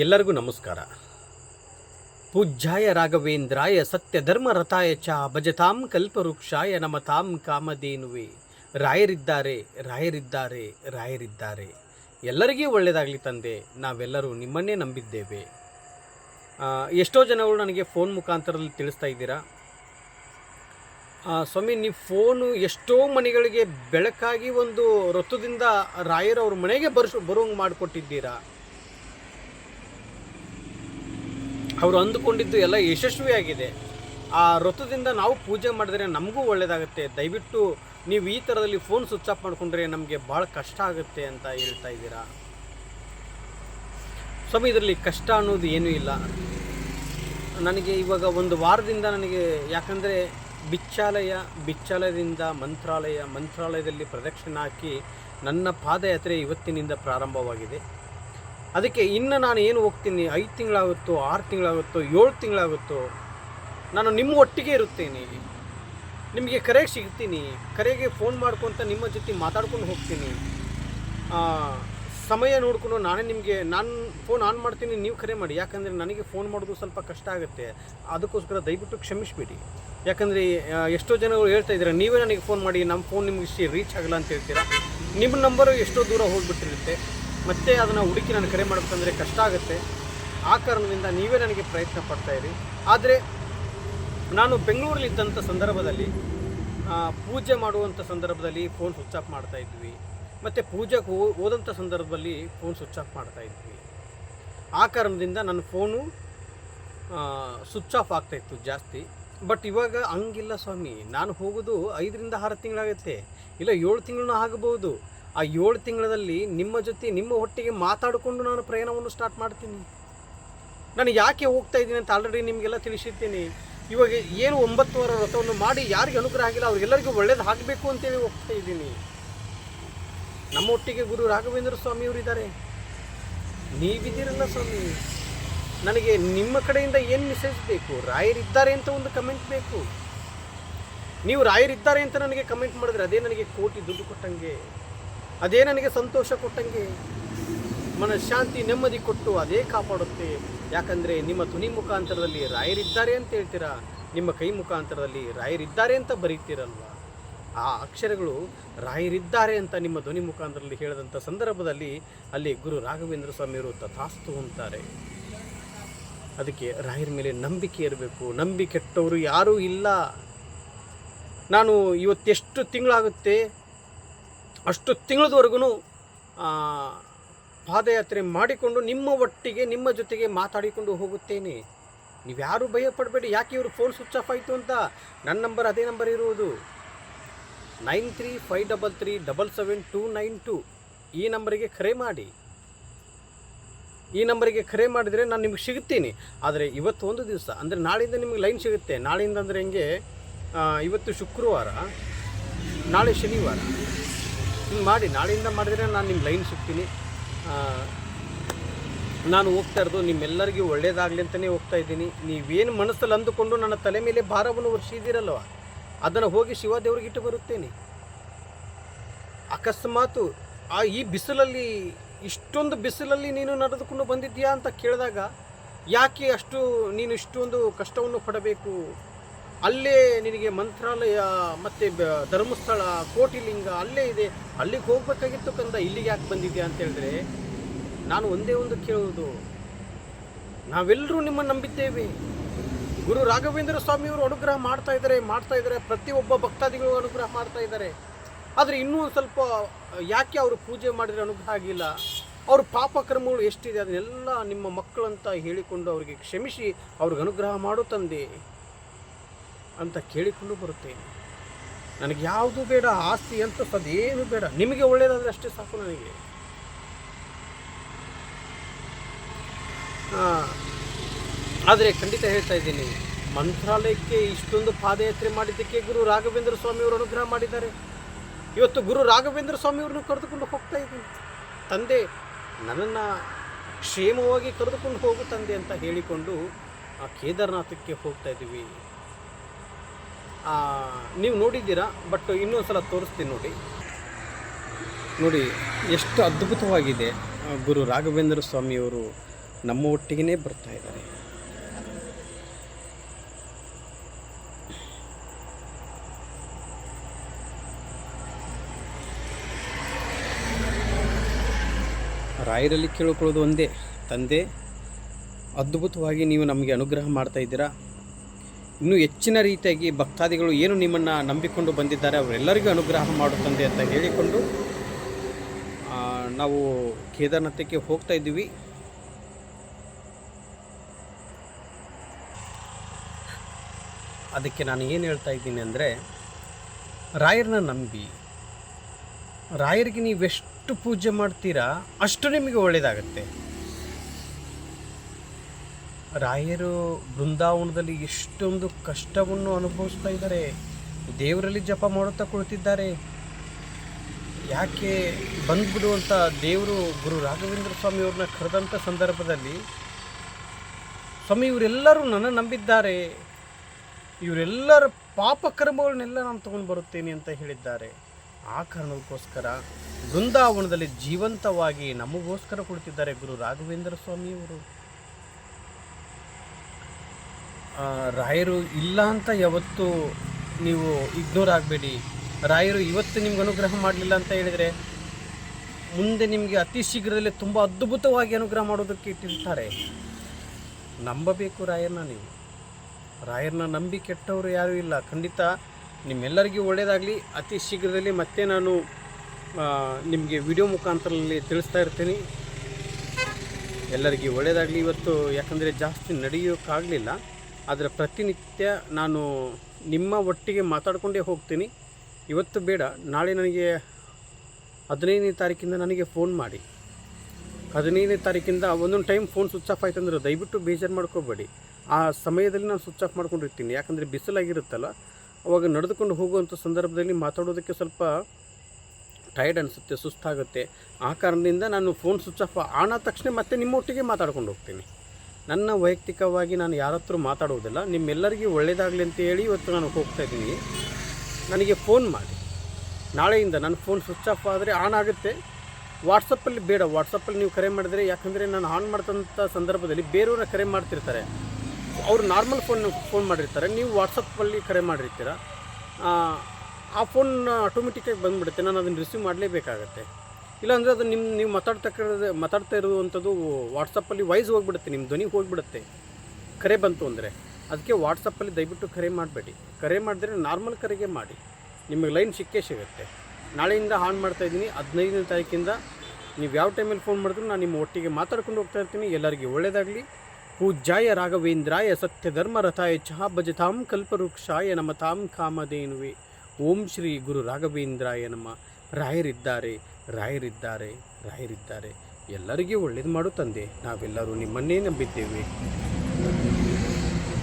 ಎಲ್ಲರಿಗೂ ನಮಸ್ಕಾರ. ಪೂಜ್ಯಾಯ ರಾಘವೇಂದ್ರಾಯ ಸತ್ಯಧರ್ಮ ರಥಾಯ ಚ ಭಜತಾಂ ಕಲ್ಪವೃಕ್ಷಾಯ ನಮತಾಂ ಕಾಮಧೇನುವೆ. ರಾಯರಿದ್ದಾರೆ ರಾಯರಿದ್ದಾರೆ ರಾಯರಿದ್ದಾರೆ. ಎಲ್ಲರಿಗೂ ಒಳ್ಳೆಯದಾಗಲಿ ತಂದೆ, ನಾವೆಲ್ಲರೂ ನಿಮ್ಮನ್ನೇ ನಂಬಿದ್ದೇವೆ. ಎಷ್ಟೋ ಜನಗಳು ನನಗೆ ಫೋನ್ ಮುಖಾಂತರದಲ್ಲಿ ತಿಳಿಸ್ತಾ ಇದ್ದೀರಾ? ಸ್ವಾಮಿ, ನೀವು ಫೋನು ಎಷ್ಟೋ ಮನೆಗಳಿಗೆ ಬೆಳಕಾಗಿ ಒಂದು ರಥದಿಂದ ರಾಯರವ್ರ ಮನೆಗೆ ಬರ್ಸು ಬರೋಂಗೆ ಮಾಡಿಕೊಟ್ಟಿದ್ದೀರಾ? ಅವರು ಅಂದುಕೊಂಡಿದ್ದು ಎಲ್ಲ ಯಶಸ್ವಿಯಾಗಿದೆ. ಆ ವೃತದಿಂದ ನಾವು ಪೂಜೆ ಮಾಡಿದ್ರೆ ನಮಗೂ ಒಳ್ಳೆಯದಾಗುತ್ತೆ ದಯವಿಟ್ಟು ನೀವು ಈ ಥರದಲ್ಲಿ ಫೋನ್ ಸ್ವಿಚ್ ಆಫ್ ಮಾಡಿಕೊಂಡ್ರೆ ನಮಗೆ ಭಾಳ ಕಷ್ಟ ಆಗುತ್ತೆ ಅಂತ ಹೇಳ್ತಾ ಇದ್ದೀರಾ? ಸ್ವಾಮಿ, ಇದರಲ್ಲಿ ಕಷ್ಟ ಅನ್ನೋದು ಏನೂ ಇಲ್ಲ. ನನಗೆ ಇವಾಗ ಒಂದು ವಾರದಿಂದ ನನಗೆ ಯಾಕಂದರೆ ಬಿಚ್ಚಾಲಯ ಬಿಚ್ಚಾಲಯದಿಂದ ಮಂತ್ರಾಲಯ, ಮಂತ್ರಾಲಯದಲ್ಲಿ ಪ್ರದಕ್ಷಿಣೆ ಹಾಕಿ ನನ್ನ ಪಾದಯಾತ್ರೆ ಇವತ್ತಿನಿಂದ ಪ್ರಾರಂಭವಾಗಿದೆ. ಅದಕ್ಕೆ ಇನ್ನು ನಾನು ಏನು ಹೋಗ್ತೀನಿ? ಐದು ತಿಂಗಳಾಗುತ್ತೋ, ಆರು ತಿಂಗಳಾಗುತ್ತೋ, ಏಳು ತಿಂಗಳಾಗುತ್ತೋ? ನಾನು ನಿಮ್ಮ ಒಟ್ಟಿಗೆ ಇರುತ್ತೇನೆ. ನಿಮಗೆ ಕರೆಗೆ ಸಿಗ್ತೀನಿ. ಕರೆಗೆ ಫೋನ್ ಮಾಡ್ಕೊತ ನಿಮ್ಮ ಜೊತೆ ಮಾತಾಡ್ಕೊಂಡು ಹೋಗ್ತೀನಿ. ಸಮಯ ನೋಡ್ಕೊಂಡು ನಾನೇ ನಿಮಗೆ, ನಾನು ಫೋನ್ ಆನ್ ಮಾಡ್ತೀನಿ, ನೀವು ಕರೆ ಮಾಡಿ. ಯಾಕಂದರೆ ನನಗೆ ಫೋನ್ ಮಾಡೋದು ಸ್ವಲ್ಪ ಕಷ್ಟ ಆಗುತ್ತೆ. ಅದಕ್ಕೋಸ್ಕರ ದಯವಿಟ್ಟು ಕ್ಷಮಿಸಿಬಿಡಿ. ಯಾಕಂದರೆ ಎಷ್ಟೋ ಜನಗಳು ಹೇಳ್ತಾ ಇದ್ದಾರೆ, ನೀವೇ ನನಗೆ ಫೋನ್ ಮಾಡಿ, ನಮ್ಮ ಫೋನ್ ನಿಮ್ಗೆ ರೀಚ್ ಆಗಲ್ಲ ಅಂತ ಹೇಳ್ತೀರಾ? ನಿಮ್ಮ ನಂಬರು ಎಷ್ಟೋ ದೂರ ಹೋಗ್ಬಿಟ್ಟಿರುತ್ತೆ. ಮತ್ತೆ ಅದನ್ನು ಹುಡುಕಿ ನಾನು ಕರೆ ಮಾಡಬೇಕಂದ್ರೆ ಕಷ್ಟ ಆಗುತ್ತೆ. ಆ ಕಾರಣದಿಂದ ನೀವೇ ನನಗೆ ಪ್ರಯತ್ನ ಪಡ್ತಾ ಇರಿ. ಆದರೆ ನಾನು ಬೆಂಗಳೂರಲ್ಲಿ ಇದ್ದಂಥ ಸಂದರ್ಭದಲ್ಲಿ ಪೂಜೆ ಮಾಡುವಂಥ ಸಂದರ್ಭದಲ್ಲಿ ಫೋನ್ ಸ್ವಿಚ್ ಆಫ್ ಮಾಡ್ತಾ ಇದ್ವಿ. ಮತ್ತು ಪೂಜೆಗೆ ಹೋ, ಹೋದಂಥ ಸಂದರ್ಭದಲ್ಲಿ ಫೋನ್ ಸ್ವಿಚ್ ಆಫ್ ಮಾಡ್ತಾ ಇದ್ವಿ. ಆ ಕಾರಣದಿಂದ ನನ್ನ ಫೋನು ಸ್ವಿಚ್ ಆಫ್ ಆಗ್ತಾಯಿತ್ತು ಜಾಸ್ತಿ. ಬಟ್ ಇವಾಗ ಹಂಗಿಲ್ಲ ಸ್ವಾಮಿ. ನಾನು ಹೋಗೋದು ಐದರಿಂದ ಆರು ತಿಂಗಳಾಗುತ್ತೆ. ಇಲ್ಲ ಏಳು ತಿಂಗಳೂ ಆಗಬಹುದು. ಆ ಏಳು ತಿಂಗಳಲ್ಲಿ ನಿಮ್ಮ ಜೊತೆ, ನಿಮ್ಮ ಒಟ್ಟಿಗೆ ಮಾತಾಡಿಕೊಂಡು ನಾನು ಪ್ರಯಾಣವನ್ನು ಸ್ಟಾರ್ಟ್ ಮಾಡ್ತೀನಿ. ನಾನು ಯಾಕೆ ಹೋಗ್ತಾ ಇದ್ದೀನಿ ಅಂತ ಆಲ್ರೆಡಿ ನಿಮಗೆಲ್ಲ ತಿಳಿಸಿರ್ತೀನಿ. ಇವಾಗ ಏನು ಒಂಬತ್ತು ವಾರ ವ್ರತವನ್ನು ಮಾಡಿ ಯಾರಿಗೆ ಅನುಗ್ರಹ ಆಗಿಲ್ಲ, ಅವ್ರಿಗೆಲ್ಲರಿಗೂ ಒಳ್ಳೇದು ಆಗಬೇಕು ಅಂತೇಳಿ ಹೋಗ್ತಾ ಇದ್ದೀನಿ. ನಮ್ಮ ಒಟ್ಟಿಗೆ ಗುರು ರಾಘವೇಂದ್ರ ಸ್ವಾಮಿಯವರಿದ್ದಾರೆ. ನೀವಿದ್ದೀರಲ್ಲ ಸ್ವಾಮಿ. ನನಗೆ ನಿಮ್ಮ ಕಡೆಯಿಂದ ಏನು ಮೆಸೇಜ್ ಬೇಕು? ರಾಯರಿದ್ದಾರೆ ಅಂತ ಒಂದು ಕಮೆಂಟ್ ಬೇಕು. ನೀವು ರಾಯರಿದ್ದಾರೆ ಅಂತ ನನಗೆ ಕಮೆಂಟ್ ಮಾಡಿದ್ರೆ ಅದೇ ನನಗೆ ಕೋಟಿ ದುಡ್ಡು ಕೊಟ್ಟಂಗೆ. ಅದೇ ನನಗೆ ಸಂತೋಷ ಕೊಟ್ಟಂಗೆ ಮನಃಶಾಂತಿ ನೆಮ್ಮದಿ ಕೊಟ್ಟು ಅದೇ ಕಾಪಾಡುತ್ತೆ. ಯಾಕಂದರೆ ನಿಮ್ಮ ತುನಿ ಮುಖಾಂತರದಲ್ಲಿ ರಾಯರಿದ್ದಾರೆ ಅಂತ ಹೇಳ್ತೀರಾ? ನಿಮ್ಮ ಕೈ ಮುಖಾಂತರದಲ್ಲಿ ರಾಯರಿದ್ದಾರೆ ಅಂತ ಬರೀತೀರಲ್ವ? ಆ ಅಕ್ಷರಗಳು ರಾಯರಿದ್ದಾರೆ ಅಂತ ನಿಮ್ಮ ಧ್ವನಿ ಮುಖಾಂತರದಲ್ಲಿ ಹೇಳಿದಂಥ ಸಂದರ್ಭದಲ್ಲಿ ಅಲ್ಲಿ ಗುರು ರಾಘವೇಂದ್ರ ಸ್ವಾಮಿಯವರು ತಥಾಸ್ತು ಅಂತಾರೆ. ಅದಕ್ಕೆ ರಾಯರ ಮೇಲೆ ನಂಬಿಕೆ ಇರಬೇಕು. ನಂಬಿಕೆಟ್ಟವರು ಯಾರೂ ಇಲ್ಲ. ನಾನು ಇವತ್ತೆಷ್ಟು ತಿಂಗಳಾಗುತ್ತೆ. ಅಷ್ಟು ತಿಂಗಳದವರೆಗೂ ಪಾದಯಾತ್ರೆ ಮಾಡಿಕೊಂಡು ನಿಮ್ಮ ಒಟ್ಟಿಗೆ, ನಿಮ್ಮ ಜೊತೆಗೆ ಮಾತಾಡಿಕೊಂಡು ಹೋಗುತ್ತೇನೆ. ನೀವ್ಯಾರೂ ಭಯ ಪಡಬೇಡಿ ಯಾಕೆ ಇವರು ಫೋನ್ ಸ್ವಿಚ್ ಆಫ್ ಆಯಿತು ಅಂತ? ನನ್ನ ನಂಬರ್ ಅದೇ ನಂಬರ್ ಇರುವುದು. Nine three five double three double seven two nine two. ಈ ನಂಬರಿಗೆ ಕರೆ ಮಾಡಿ. ಈ ನಂಬರಿಗೆ ಕರೆ ಮಾಡಿದರೆ ನಾನು ನಿಮಗೆ ಸಿಗುತ್ತೀನಿ. ಆದರೆ ಇವತ್ತು ಒಂದು ದಿವಸ, ಅಂದರೆ ನಾಳೆಯಿಂದ ನಿಮಗೆ ಲೈನ್ ಸಿಗುತ್ತೆ. ನಾಳೆಯಿಂದ ಅಂದರೆ ಹೆಂಗೆ? ಇವತ್ತು ಶುಕ್ರವಾರ, ನಾಳೆ ಶನಿವಾರ. ಹಿಂಗೆ ಮಾಡಿ, ನಾಳೆಯಿಂದ ಮಾಡಿದರೆ ನಾನು ನಿಮ್ಮ ಲೈನ್ ಸಿಗ್ತೀನಿ. ನಾನು ಹೋಗ್ತಾ ಇರೋದು ನಿಮ್ಮೆಲ್ಲರಿಗೂ ಒಳ್ಳೇದಾಗಲಿ ಅಂತಲೇ ಹೋಗ್ತಾ ಇದ್ದೀನಿ. ನೀವೇನು ಮನಸ್ಸಲ್ಲಿ ಅಂದುಕೊಂಡು ನನ್ನ ತಲೆ ಮೇಲೆ ಭಾರವನ್ನು ವರ್ಷಿದ್ದೀರಲ್ವ ಅದನ್ನು ಹೋಗಿ ಶಿವದೇವ್ರಿಗೆ ಇಟ್ಟು ಬರುತ್ತೇನೆ. ಅಕಸ್ಮಾತು ಆ ಈ ಬಿಸಿಲಲ್ಲಿ, ಇಷ್ಟೊಂದು ಬಿಸಿಲಲ್ಲಿ ನೀನು ನಡೆದುಕೊಂಡು ಬಂದಿದ್ದೀಯಾ ಅಂತ ಕೇಳಿದಾಗ, ಯಾಕೆ ಅಷ್ಟು ನೀನು ಇಷ್ಟೊಂದು ಕಷ್ಟವನ್ನು ಪಡಬೇಕು? ಅಲ್ಲೇ ನಿನಗೆ ಮಂತ್ರಾಲಯ ಮತ್ತು ಧರ್ಮಸ್ಥಳ, ಕೋಟಿಲಿಂಗ ಅಲ್ಲೇ ಇದೆ. ಅಲ್ಲಿಗೆ ಹೋಗ್ಬೇಕಾಗಿತ್ತು ಕಂದ, ಇಲ್ಲಿಗೆ ಯಾಕೆ ಬಂದಿದ್ಯಾ ಅಂತ ಹೇಳಿದ್ರೆ, ನಾನು ಒಂದೇ ಒಂದು ಕೇಳುವುದು. ನಾವೆಲ್ಲರೂ ನಿಮ್ಮನ್ನು ನಂಬಿದ್ದೇವೆ. ಗುರು ರಾಘವೇಂದ್ರ ಸ್ವಾಮಿಯವರು ಅನುಗ್ರಹ ಮಾಡ್ತಾ ಇದ್ದಾರೆ ಮಾಡ್ತಾ ಇದ್ದಾರೆ. ಪ್ರತಿಯೊಬ್ಬ ಭಕ್ತಾದಿಗಳು ಅನುಗ್ರಹ ಮಾಡ್ತಾ ಇದ್ದಾರೆ. ಆದರೆ ಇನ್ನೂ ಒಂದು ಸ್ವಲ್ಪ, ಯಾಕೆ ಅವರು ಪೂಜೆ ಮಾಡಿದರೆ ಅನುಗ್ರಹ ಆಗಿಲ್ಲ? ಅವ್ರ ಪಾಪ ಕರ್ಮಗಳು ಎಷ್ಟಿದೆ, ಅದನ್ನೆಲ್ಲ ನಿಮ್ಮ ಮಕ್ಕಳಂತ ಹೇಳಿಕೊಂಡು ಅವರಿಗೆ ಕ್ಷಮಿಸಿ, ಅವ್ರಿಗೆ ಅನುಗ್ರಹ ಮಾಡು ತಂದೆ. ಅಂತ ಕೇಳಿಕೊಂಡು ಬರುತ್ತೇನೆ. ನನಗೆ ಯಾವುದು ಬೇಡ, ಆಸ್ತಿ ಅಂತ ಅದೇನು ಬೇಡ. ನಿಮಗೆ ಒಳ್ಳೆಯದಾದರೆ ಅಷ್ಟೇ ಸಾಕು ನನಗೆ. ಆದರೆ ಖಂಡಿತ ಹೇಳ್ತಾ ಇದ್ದೀನಿ, ಮಂತ್ರಾಲಯಕ್ಕೆ ಇಷ್ಟೊಂದು ಪಾದಯಾತ್ರೆ ಮಾಡಿದ್ದಕ್ಕೆ ಗುರು ರಾಘವೇಂದ್ರ ಸ್ವಾಮಿಯವರು ಅನುಗ್ರಹ ಮಾಡಿದ್ದಾರೆ. ಇವತ್ತು ಗುರು ರಾಘವೇಂದ್ರ ಸ್ವಾಮಿಯವ್ರನ್ನ ಕರೆದುಕೊಂಡು ಹೋಗ್ತಾ ಇದ್ದೀನಿ. ತಂದೆ, ನನ್ನನ್ನು ಕ್ಷೇಮವಾಗಿ ಕರೆದುಕೊಂಡು ಹೋಗು ತಂದೆ ಅಂತ ಹೇಳಿಕೊಂಡು ಆ ಕೇದಾರನಾಥಕ್ಕೆ ಹೋಗ್ತಾ ಇದ್ದೀವಿ. ನೀವು ನೋಡಿದ್ದೀರಾ, ಬಟ್ ಇನ್ನೊಂದು ಸಲ ತೋರಿಸ್ತೀನಿ ನೋಡಿ. ನೋಡಿ, ಎಷ್ಟು ಅದ್ಭುತವಾಗಿದೆ. ಗುರು ರಾಘವೇಂದ್ರ ಸ್ವಾಮಿಯವರು ನಮ್ಮ ಒಟ್ಟಿಗೆ ಬರ್ತಾ ಇದ್ದಾರೆ. ರಾಯರಲ್ಲಿ ಕೇಳಿಕೊಳ್ಳೋದು ಒಂದೇ. ತಂದೆ, ಅದ್ಭುತವಾಗಿ ನೀವು ನಮಗೆ ಅನುಗ್ರಹ ಮಾಡ್ತಾ ಇದ್ದೀರಾ. ಇನ್ನೂ ಹೆಚ್ಚಿನ ರೀತಿಯಾಗಿ ಭಕ್ತಾದಿಗಳು ಏನು ನಿಮ್ಮನ್ನು ನಂಬಿಕೊಂಡು ಬಂದಿದ್ದಾರೆ, ಅವರೆಲ್ಲರಿಗೂ ಅನುಗ್ರಹ ಮಾಡುತ್ತಂದೆ ಅಂತ ಹೇಳಿಕೊಂಡು ನಾವು ಕೇದಾರನಾಥಕ್ಕೆ ಹೋಗ್ತಾ ಇದ್ದೀವಿ. ಅದಕ್ಕೆ ನಾನು ಏನು ಹೇಳ್ತಾ ಇದ್ದೀನಿ ಅಂದರೆ, ರಾಯರನ್ನ ನಂಬಿ, ರಾಯರಿಗೆ ನೀವೆಷ್ಟು ಪೂಜೆ ಮಾಡ್ತೀರಾ ಅಷ್ಟು ನಿಮಗೆ ಒಳ್ಳೆಯದಾಗತ್ತೆ ರಾಯರು ಬೃಂದಾವನದಲ್ಲಿ ಎಷ್ಟೊಂದು ಕಷ್ಟವನ್ನು ಅನುಭವಿಸ್ತಾ ಇದ್ದಾರೆ. ದೇವರಲ್ಲಿ ಜಪ ಮಾಡುತ್ತಾ ಕುಳಿತಿದ್ದಾರೆ. ಯಾಕೆ ಬಂದ್ಬಿಡುವಂಥ ದೇವರು ಗುರು ರಾಘವೇಂದ್ರ ಸ್ವಾಮಿಯವ್ರನ್ನ ಕರೆದಂಥ ಸಂದರ್ಭದಲ್ಲಿ ಸ್ವಾಮಿ ಇವರೆಲ್ಲರೂ ನನ್ನ ನಂಬಿದ್ದಾರೆ. ಇವರೆಲ್ಲರ ಪಾಪ ಕರ್ಮಗಳನ್ನೆಲ್ಲ ನಾನು ತಗೊಂಡು ಬರುತ್ತೇನೆ ಅಂತ ಹೇಳಿದ್ದಾರೆ. ಆ ಕಾರಣಕ್ಕೋಸ್ಕರ ಬೃಂದಾವನದಲ್ಲಿ ಜೀವಂತವಾಗಿ ನಮಗೋಸ್ಕರ ಕುಳಿತಿದ್ದಾರೆ ಗುರು ರಾಘವೇಂದ್ರ ಸ್ವಾಮಿಯವರು ರಾಯರು ಇಲ್ಲ ಅಂತ ಯಾವತ್ತೂ ನೀವು ಇಗ್ನೋರ್ ಆಗಬೇಡಿ. ರಾಯರು ಇವತ್ತು ನಿಮ್ಗೆ ಅನುಗ್ರಹ ಮಾಡಲಿಲ್ಲ ಅಂತ ಹೇಳಿದರೆ ಮುಂದೆ ನಿಮಗೆ ಅತಿ ಶೀಘ್ರದಲ್ಲೇ ತುಂಬ ಅದ್ಭುತವಾಗಿ ಅನುಗ್ರಹ ಮಾಡೋದಕ್ಕೆ ಇಟ್ಟಿರ್ತಾರೆ. ನಂಬಬೇಕು ರಾಯರನ್ನ ನೀವು. ರಾಯರನ್ನ ನಂಬಿ ಕೆಟ್ಟವರು ಯಾರೂ ಇಲ್ಲ. ಖಂಡಿತ ನಿಮ್ಮೆಲ್ಲರಿಗೂ ಒಳ್ಳೆಯದಾಗಲಿ ಅತಿ ಶೀಘ್ರದಲ್ಲಿ ಮತ್ತೆ ನಾನು ನಿಮಗೆ ವಿಡಿಯೋ ಮುಖಾಂತರದಲ್ಲಿ ತಿಳಿಸ್ತಾ ಇರ್ತೀನಿ. ಎಲ್ಲರಿಗೂ ಒಳ್ಳೆಯದಾಗಲಿ ಇವತ್ತು ಯಾಕಂದರೆ ಜಾಸ್ತಿ ನಡೆಯೋಕ್ಕಾಗಲಿಲ್ಲ. ಆದರೆ ಪ್ರತಿನಿತ್ಯ ನಾನು ನಿಮ್ಮ ಒಟ್ಟಿಗೆ ಮಾತಾಡಿಕೊಂಡೇ ಹೋಗ್ತೀನಿ. ಇವತ್ತು ಬೇಡ, ನಾಳೆ ನನಗೆ ಹದಿನೈದನೇ ತಾರೀಕಿಂದ ನನಗೆ ಫೋನ್ ಮಾಡಿ. ಹದಿನೈದನೇ ತಾರೀಕಿಂದ ಒಂದೊಂದು ಟೈಮ್ ಫೋನ್ ಸ್ವಿಚ್ ಆಫ್ ಆಯ್ತು ಅಂದರೆ ದಯವಿಟ್ಟು ಬೇಜಾರು ಮಾಡ್ಕೋಬೇಡಿ. ಆ ಸಮಯದಲ್ಲಿ ನಾನು ಸ್ವಿಚ್ ಆಫ್ ಮಾಡ್ಕೊಂಡಿರ್ತೀನಿ. ಯಾಕಂದರೆ ಬಿಸಿಲಾಗಿರುತ್ತಲ್ಲ, ಅವಾಗ ನಡೆದುಕೊಂಡು ಹೋಗುವಂಥ ಸಂದರ್ಭದಲ್ಲಿ ಮಾತಾಡೋದಕ್ಕೆ ಸ್ವಲ್ಪ ಟೈರ್ಡ್ ಅನಿಸುತ್ತೆ, ಸುಸ್ತಾಗುತ್ತೆ. ಆ ಕಾರಣದಿಂದ ನಾನು ಫೋನ್ ಸ್ವಿಚ್ ಆಫ್ ಆನ್ ತಕ್ಷಣ ಮತ್ತೆ ನಿಮ್ಮೊಟ್ಟಿಗೆ ಮಾತಾಡ್ಕೊಂಡು ಹೋಗ್ತೀನಿ. ನನ್ನ ವೈಯಕ್ತಿಕವಾಗಿ ನಾನು ಯಾರ ಹತ್ರ ಮಾತಾಡುವುದಿಲ್ಲ ನಿಮ್ಮೆಲ್ಲರಿಗೂ ಒಳ್ಳೆಯದಾಗಲಿ ಅಂತ ಹೇಳಿ ಇವತ್ತು ನಾನು ಹೋಗ್ತಾ ಇದ್ದೀನಿ. ನನಗೆ ಫೋನ್ ಮಾಡಿ. ನಾಳೆಯಿಂದ ನನ್ನ ಫೋನ್ ಸ್ವಿಚ್ ಆಫ್ ಆದರೆ ಆನ್ ಆಗುತ್ತೆ. ವಾಟ್ಸಪ್ಪಲ್ಲಿ ಬೇಡ ವಾಟ್ಸಪ್ಪಲ್ಲಿ ನೀವು ಕರೆ ಮಾಡಿದರೆ ಯಾಕಂದರೆ ನಾನು ಆನ್ ಮಾಡ್ತಂಥ ಸಂದರ್ಭದಲ್ಲಿ ಬೇರೆಯವ್ರನ್ನ ಕರೆ ಮಾಡ್ತಿರ್ತಾರೆ. ಅವರು ನಾರ್ಮಲ್ ಫೋನ್ ಫೋನ್ ಮಾಡಿರ್ತಾರೆ ನೀವು ವಾಟ್ಸಪ್ಪಲ್ಲಿ ಕರೆ ಮಾಡಿರ್ತೀರ? ಆ, ಆ ಫೋನ್ ಆಟೋಮೆಟಿಕ್ಕಾಗಿ ಬಂದುಬಿಡುತ್ತೆ ನಾನು ಅದನ್ನು ರಿಸೀವ್ ಮಾಡಲೇಬೇಕಾಗತ್ತೆ. ಇಲ್ಲಾಂದರೆ ಅದು ನಿಮ್ಮ ನೀವು ಮಾತಾಡ್ತಕ್ಕ ಮಾತಾಡ್ತಾ ಇರುವಂಥದ್ದು ವಾಟ್ಸಪ್ಪಲ್ಲಿ ವಾಯ್ಸ್ ಹೋಗ್ಬಿಡುತ್ತೆ ನಿಮ್ಮ ಧ್ವನಿ ಹೋಗ್ಬಿಡುತ್ತೆ. ಕರೆ ಬಂತು ಅಂದರೆ. ಅದಕ್ಕೆ ವಾಟ್ಸಪ್ಪಲ್ಲಿ ದಯವಿಟ್ಟು ಕರೆ ಮಾಡಬೇಡಿ. ಕರೆ ಮಾಡಿದ್ರೆ ನಾರ್ಮಲ್ ಕರೆಗೆ ಮಾಡಿ. ನಿಮಗೆ ಲೈನ್ ಸಿಕ್ಕೇ ಸಿಗುತ್ತೆ. ನಾಳೆಯಿಂದ ಆನ್ ಮಾಡ್ತಾ ಇದ್ದೀನಿ. ಹದಿನೈದನೇ ತಾರೀಕಿಂದ ನೀವು ಯಾವ ಟೈಮಲ್ಲಿ ಫೋನ್ ಮಾಡಿದ್ರು ನಾನು ನಿಮ್ಮ ಒಟ್ಟಿಗೆ ಮಾತಾಡ್ಕೊಂಡು ಹೋಗ್ತಾ ಇರ್ತೀನಿ. ಎಲ್ಲರಿಗೂ ಒಳ್ಳೆಯದಾಗಲಿ ಪೂಜಾಯ ರಾಘವೇಂದ್ರಾಯ ಸತ್ಯ ಧರ್ಮ ರಥಾಯ ಚಹ ಭಜತಾಂ ಕಲ್ಪವೃಕ್ಷಾಯ ನಮ್ಮ ತಾಂ ಕಾಮಧೇನುವೆ. ಓಂ ಶ್ರೀ ಗುರು ರಾಘವೇಂದ್ರಾಯ ನಮ್ಮ ರಾಯರಿದ್ದಾರೆ ರಾಯರಿದ್ದಾರೆ ರಾಯರಿದ್ದಾರೆ. ಎಲ್ಲರಿಗೂ ಒಳ್ಳೇದು ಮಾಡು ತಂದೆ. ನಾವೆಲ್ಲರೂ ನಿಮ್ಮನ್ನೇ ನಂಬಿದ್ದೇವೆ.